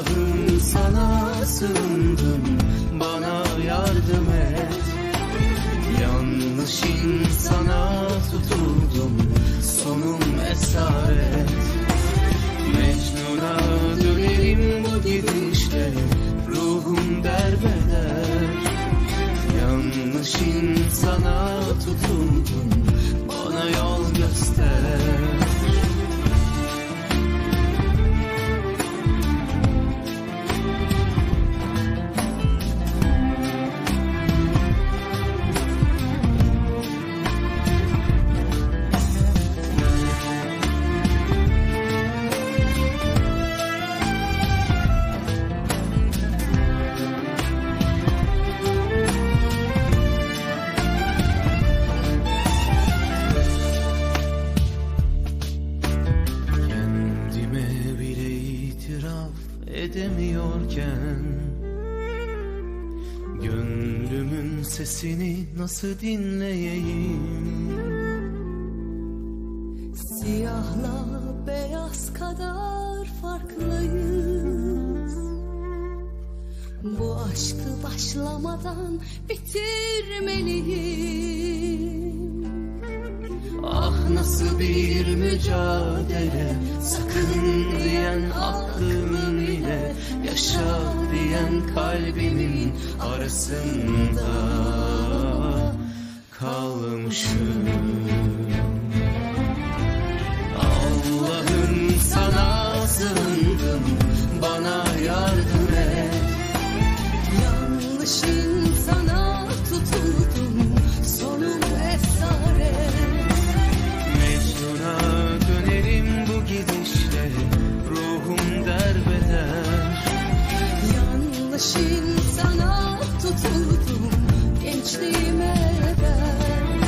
Allah'ım sana sığındım. Bana yardım et. Yanlış insana edemiyorken Gönlümün sesini nasıl dinleyeyim? Siyahla beyaz kadar farklıyız. Bu aşkı başlamadan bitirmeliyim Ah nasıl bir mücadele Sakın diyen aklım ile Yaşa diyen kalbimin arasında kalmışım. Allah'ım sana sığındım bana yardım et. Yanlış insana tutuldum sonum esaret Mecnun'a dönerim bu gidişle ruhum derbeder ateşin sana tutuldum gençliğime ben.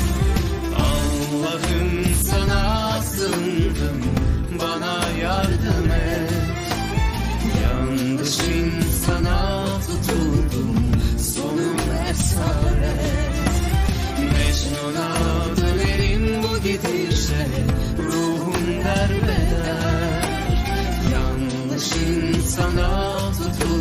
Allah'ım sana sığındım bana yardım et. Yanlışın sana tutuldum sonum esaret. Mecnun'a dönerim bu gidişle ruhum derbeder. Yanlışın sana tutuldum.